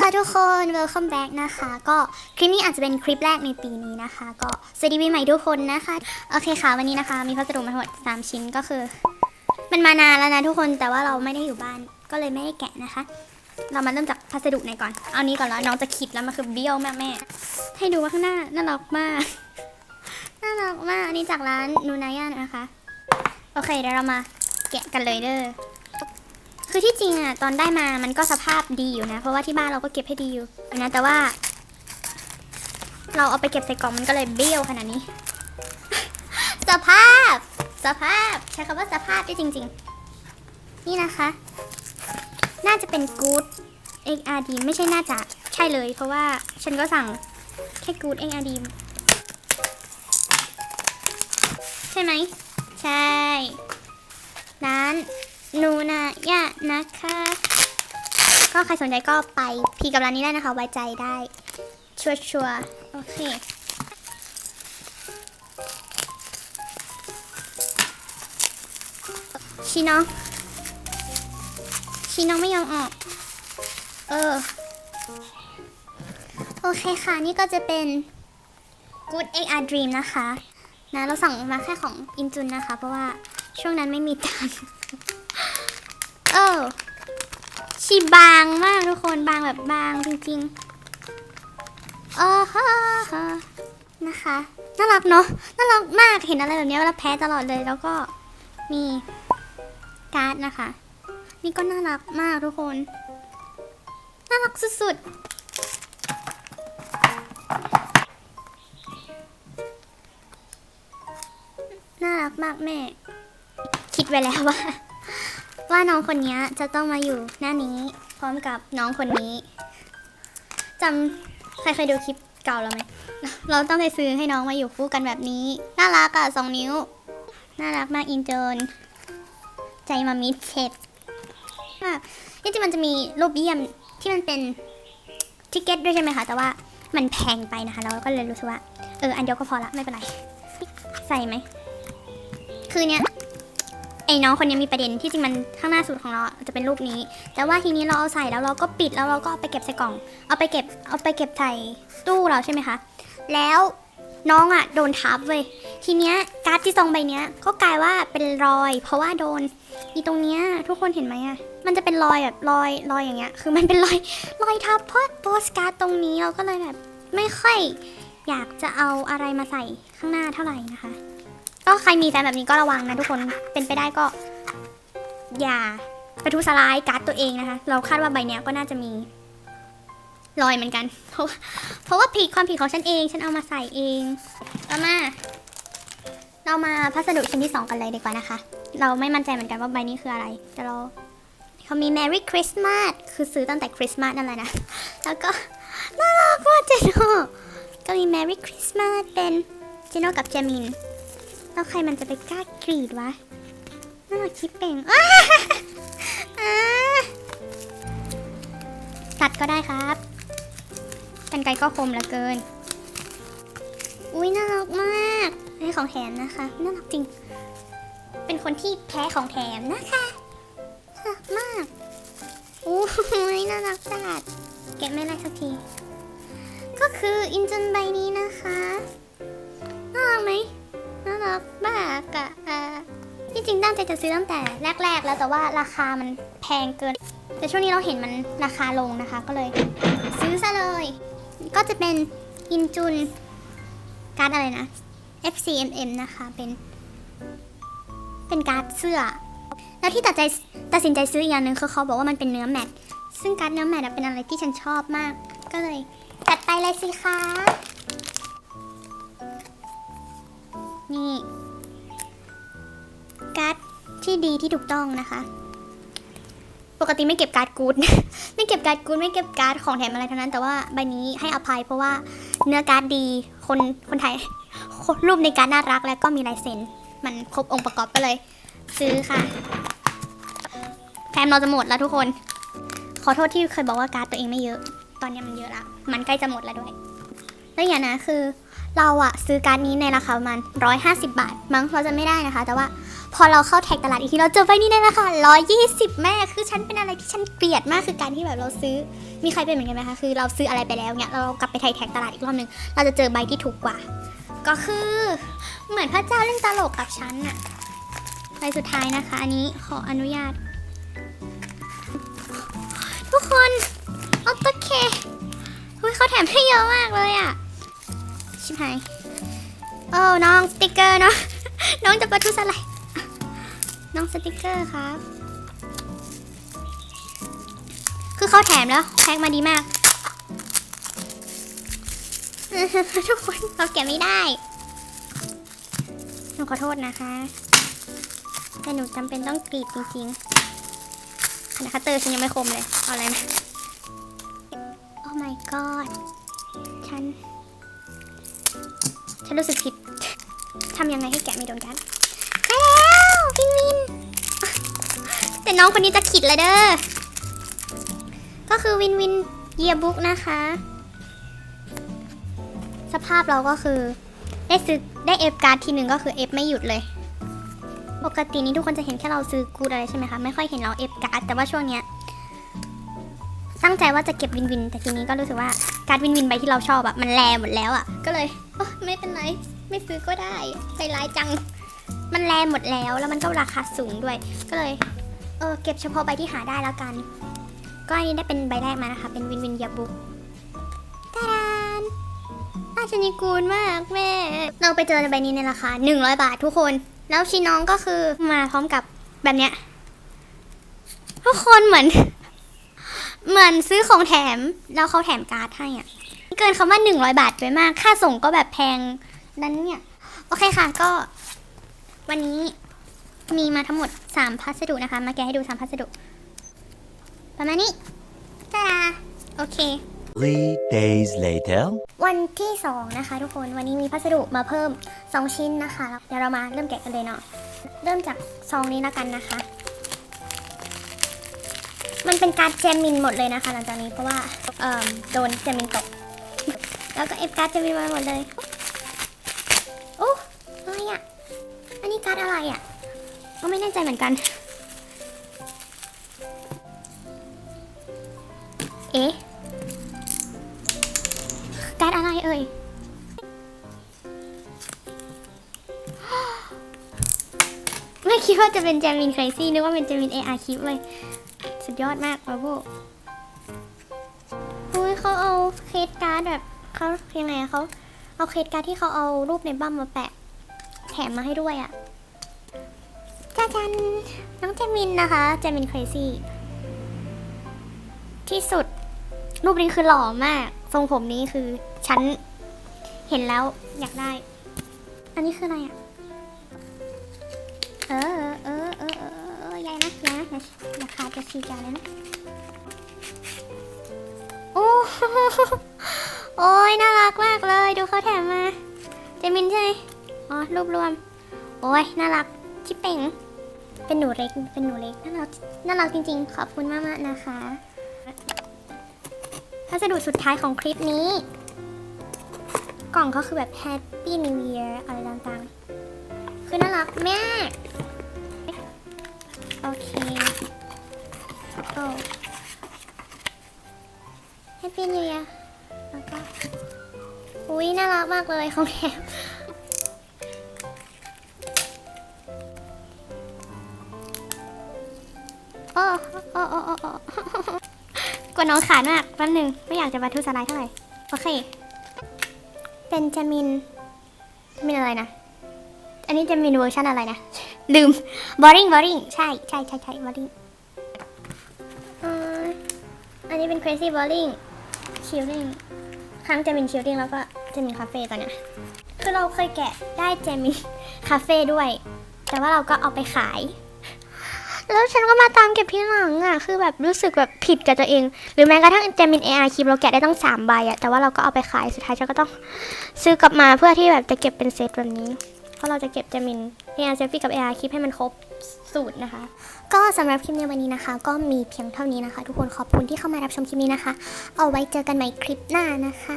ค่ะทุกคน welcome back นะคะ ก็คลิปนี้อาจจะเป็นคลิปแรกในปีนี้นะคะ ก็สวัสดีปีใหม่ทุกคนนะคะ โอเคค่ะ วันนี้นะคะ มีพัสดุมาทั้งหมด3ชิ้นก็คือ มันมานานแล้วนะทุกคนแต่ว่าเราไม่ได้อยู่บ้านก็เลยไม่ได้แกะนะคะ เรามาเริ่มจากพัสดุไหนก่อน เอานี้ก่อนแล้วน้องจะคิดแล้วมันคือเบี้ยวมากแม่ให้ดูว่าข้างหน้าน่ารักมากน่ารักมากอันนี้จากร้านนูนายานะคะ โอเคเดี๋ยวเรามาแกะกันเลยเด้อ คือที่จริงอะตอนได้มามันก็สภาพดีอยู่นะ เพราะว่าที่บ้านเราก็เก็บให้ดีอยู่นะแต่ว่า เราเอาไปเก็บใส่กล่องมันก็เลยเบี้ยวขนาดนี้ สภาพ สภาพใช้คำว่าสภาพได้จริง ๆ นี่นะคะ น่าจะเป็น good XRD ไม่ใช่น่าจะใช่เลย เพราะว่าฉันก็สั่งแค่ good XRD ใช่ไหม ใช่ ร้าน นูนายะนะคะ ก็ใครสนใจก็ไปพีกับร้านนี้ได้นะคะ ไว้ใจได้ ชัวร์ชัวโอเค ชีน้อง ชีน้องไม่ยอมออก เออ โอเคค่ะ นี่ก็จะเป็น Good XR Dream นะคะ นะ เราสั่งมาแค่ของอินจุนนะคะ เพราะว่าช่วงนั้นไม่มีตังค์ เออชีบางมากทุกคนบางแบบบางจริงๆเออฮะนะคะน่ารักเนาะน่ารักมากเห็นอะไรแบบนี้เวลาแพ้ตลอดเลยแล้วก็มีการ์ดนะคะ นี่ก็น่ารักมากทุกคน น่ารักสุดๆ น่ารักมากแม่ คิดไว้แล้วว่า ว่าน้องคนนี้จะต้องมาอยู่หน้านี้พร้อมกับน้องคนนี้จำใครเคยดูคลิปเก่าเราไหมเราต้องไปซื้อให้น้องมาอยู่คู่กันแบบนี้ น่ารักอะสองนิ้ว น่ารักมากอินเจนใจมามิดเช็ดมากที่จริงมันจะมีรูปเยี่ยมที่มันเป็นทิกเก็ตด้วยใช่ไหมคะ แต่ว่ามันแพงไปนะคะ เราก็เลยรู้สึกว่า เออ อันเดียวก็พอละ ไม่เป็นไร ใส่ไหม คือเนี้ย ไอ้น้องคนนี้มีประเด็นที่จริงมันข้างหน้าสุดของเราจะเป็นรูปนี้ แต่ว่าทีนี้เราเอาใส่แล้วเราก็ปิดแล้วเราก็เอาไปเก็บใส่กล่อง เอาไปเก็บเอาไปเก็บใส่ตู้เราใช่ไหมคะ แล้วน้องอะโดนทับเว้ยทีเนี้ยการ์ดที่ซองใบเนี้ยก็กลายว่าเป็นรอย เพราะว่าโดนอีตรงเนี้ยทุกคนเห็นไหมอะมันจะเป็นรอยแบบรอยรอยอย่างเงี้ย คือมันเป็นรอยรอยทับเพราะโปสการ์ดตรงนี้เราก็เลยแบบไม่ค่อยอยากจะเอาอะไรมาใส่ข้างหน้าเท่าไหร่นะคะ ก็ใครมีแฟนแบบนี้ก็ระวังนะทุกคนเป็นไปได้ก็ อย่าไปทุสลายการ์ดตัวเองนะคะ เราคาดว่าใบเนี้ยก็น่าจะมีรอยเหมือนกัน เพราะว่าเพราะว่าผิดความผิดของฉันเอง ฉันเอามาใส่เองต่อมาเรามาพัสดุชิ้นที่สองกันเลยดีกว่านะคะ เราไม่มั่นใจเหมือนกันว่าใบนี้คืออะไร แต่เราเขามี Merry Christmas คือซื้อตั้งแต่คริสต์มาสนั่นแหละนะ แล้วก็น่ารักมากเจโน่ก็มี Merry Christmas เป็นเจโน่กับเจมิน แล้วใครมันจะไปกล้ากรีดวะน่ารักชิปเป่งอ้าอ่าตัดก็ได้ครับกันไกรก็คมเหลือเกิน อุ้ยน่ารักมากให้ของแถมนะคะ น่ารักจริง เป็นคนที่แพ้ของแถมนะคะน่ารักมากอู้ยน่ารักจัดแกะไม่ได้สักที ก็คืออินจนใบนี้นะคะน่ารักไหม รักมากอะอ่าที่จริงตั้งใจจะซื้อตั้งแต่แรก ๆ แล้วแต่ว่าราคามันแพงเกิน แต่ช่วงนี้เราเห็นมันราคาลงนะคะ ก็เลยซื้อซะเลย ก็จะเป็นอินจุนการ์ดอะไรนะ FCMM นะคะเป็นเป็นการ์ดเสื้อ แล้วที่ตัดใจตัดสินใจซื้ออีกอย่างหนึ่งคือเขาบอกว่ามันเป็นเนื้อแมทซึ่งการ์ดเนื้อแมทเป็นอะไรที่ฉันชอบมาก ก็เลยจัดไปเลยสิคะ นี่ การ์ดที่ดีที่ถูกต้องนะคะ ปกติไม่เก็บการ์ดกูด ไม่เก็บการ์ดกูดไม่เก็บการ์ดของแถมอะไรทั้งนั้น แต่ว่าใบนี้ให้อภัยเพราะว่าเนื้อการ์ดดี คนคนไทยรูปในการ์ดน่ารักแล้วก็มีลายเซ็น มันครบองค์ประกอบก็เลย ซื้อค่ะแถมเราจะหมดแล้วทุกคน ขอโทษที่เคยบอกว่าการ์ดตัวเองไม่เยอะ ตอนนี้มันเยอะละ มันใกล้จะหมดแล้วด้วย แล้วอย่างนะคือ เราอะซื้อการ์ดนี้ในราคาประมาณ150 บาท มั้งเราจะไม่ได้นะคะ แต่ว่าพอเราเข้าแท็กตลาดอีกทีเราเจอใบนี้ในราคา120 แม่คือฉันเป็นอะไรที่ฉันเกลียดมากคือการที่แบบเราซื้อมีใครเป็นเหมือนกันไหมคะคือเราซื้ออะไรไปแล้วเนี่ยเรากลับไปไทยแท็กตลาดอีกรอบนึงเราจะเจอใบที่ถูกกว่า ก็คือเหมือนพระเจ้าเล่นตลกกับฉันอะใบสุดท้ายนะคะ อันนี้ขออนุญาต ทุกคนโอเคเฮ้ยเขาแถมให้เยอะมากเลยอะ ชิบหาย โอ้น้องสติกเกอร์เนาะ น้องจะประทุษอะไร น้องสติกเกอร์ครับ คือเขาแถมแล้วแพ็คมาดีมาก ทุกคนเราแกะไม่ได้หนูขอโทษนะคะ แต่หนูจำเป็นต้องกรีดจริงๆนาดคัตเตอร์ฉันยังไม่คมเลย เอาอะไรมาโอ้ my god ฉัน ฉันรู้สึกผิดทำยังไงให้แกะไม่โดนกันได้แล้ววินวิน แต่น้องคนนี้จะขิดเลยเด้อ ก็คือวินวินเยียบุ๊กนะคะ สภาพเราก็คือ ได้ซื้อได้เอฟการ์ดทีหนึ่งก็คือเอฟไม่หยุดเลย ปกตินี้ทุกคนจะเห็นแค่เราซื้อกูดอะไรใช่ไหมคะ ไม่ค่อยเห็นเราเอฟการ์ดแต่ว่าช่วงเนี้ยตั้งใจว่าจะเก็บวินวิน แต่ทีนี้ก็รู้สึกว่าการ์ดวินวินใบที่เราชอบอะมันแลหมดแล้วอะก็เลย โอ๊ยไม่เป็นไร ไม่ซื้อก็ได้ใจร้ายจัง มันแลหมดแล้วแล้วมันก็ราคาสูงด้วย ก็เลย เออเก็บเฉพาะใบที่หาได้แล้วกัน ก็อันนี้ได้เป็นใบแรกมานะคะ เป็นวินวินยาบุกตาดานราชนิกูลมากแม่ เราไปเจอใบนี้ในราคา 100 บาททุกคน แล้วชีน้องก็คือมาพร้อมกับแบบเนี้ยทุกคนเหมือน เหมือนซื้อของแถมแล้วเขาแถมการ์ดให้อะ เกินคำว่า 100 บาทไปมาก ค่าส่งก็แบบแพงนั้นเนี่ย โอเคค่ะก็ วันนี้มีมาทั้งหมด 3 พัสดุนะคะ มาแกะให้ดู 3 พัสดุ ประมาณนี้จ้าโอเค Three days later. วันที่ 2 นะคะทุกคนวันนี้มีพัสดุมาเพิ่ม 2 ชิ้นนะคะ เดี๋ยวเรามาเริ่มแกะกันเลยเนาะเริ่มจากซองนี้แล้วกันนะคะ มันเป็นการดแจมินหมดเลยนะคะ หลังจากนี้เพราะว่าเอ่อโดนแจมินตก แล้วก็เอฟการ์ดแจมินมาหมดเลยโอ้อะไรอะ อันนี้การ์ดอะไรอะก็ไม่แน่ใจเหมือนกัน เอ๊ะ การ์ดอะไรเอ่ยไม่คิดว่าจะเป็นแจมินครซี่นึกว่าเป็นแจมิน AR คลิปเลย สุดยอดมากบาโบ เขาเอาเคสการ์ดแบบเขายังไงอะเขาเอาเคสการ์ดที่เขาเอารูปในบัมมาแปะ แถมมาให้ด้วยอะจ้าจันน้องแจมินนะคะแจมิน c ครซี่ที่สุด รูปนี้คือหล่อมาก ทรงผมนี้คือฉันเห็นแล้วอยากได้ อันนี้คืออะไรอะเออเออเออเออเออเออยายนะยายนะอย่าอย่าขาดจะชีจาเลยนะ โอ้ยน่ารักมากเลย ดูเขาแถมมา เจมินใช่ไหมอ๋อรูปรวม โอ้ยน่ารักชิเป่ง เป็นหนูเล็ก เป็นหนูเล็ก น่ารัก น่ารักจริง ๆ ขอบคุณมากๆนะคะพัสดุสุดท้ายของคลิปนี้ กล่องก็คือแบบ Happy New Year อะไรต่างๆ คือน่ารักมาก โอเคโอ้ Happy New Year แล้วก็อุ้ยน่ารักมากเลยของแถมโอ้โอ้โอ้โอ้โอ้กวน้องขาดมากแป๊บหนึงไม่อยากจะบัตทุสไลด์เท่าไหร่ โอเค เป็นจามินจามินอะไรนะ อันนี้จามินเวอร์ชันอะไรนะ ลืม บอริงบอริงใช่ใช่ใช่ใช่บอริงอันนี้เป็น crazy boring chilling ครั้งเจมิน chilling แล้วก็เจมินคาเฟ่ตอนเนี้ยคือเราเคยแกะได้เจมินคาเฟ่ด้วย แต่ว่าเราก็เอาไปขาย แล้วฉันก็มาตามเก็บที่หลังอะ คือแบบรู้สึกแบบผิดกับตัวเอง หรือแม้กระทั่งเจมินเออาร์คลิปเราแกะได้ต้องสามใบอะ แต่ว่าเราก็เอาไปขายสุดท้ายฉันก็ต้องซื้อกลับมาเพื่อที่แบบจะเก็บเป็นเซตแบบนี้ เพราะเราจะเก็บเจมินเออาร์เซฟี่กับเออาร์คลิปให้มันครบ สูตรนะคะ ก็สำหรับคลิปในวันนี้นะคะ ก็มีเพียงเท่านี้นะคะ ทุกคนขอบคุณที่เข้ามารับชมคลิปนี้นะคะ เอาไว้เจอกันใหม่คลิปหน้านะคะ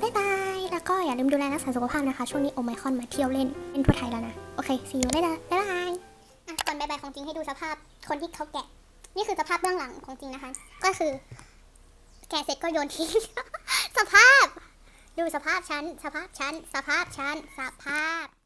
บ๊ายบายแล้วก็อย่าลืมดูแลรักษาสุขภาพนะคะ ช่วงนี้โอไมคอนมาเที่ยวเล่นเล่นทั่วไทยแล้วนะ โอเค see you later บ๊ายบายบายของจริงให้ดูสภาพคนที่เขาแกะ นี่คือสภาพเบื้องหลังของจริงนะคะ ก็คือ แกะเสร็จก็โยนทิ้งสภาพ ดูสภาพฉันสภาพฉันสภาพฉันสภาพ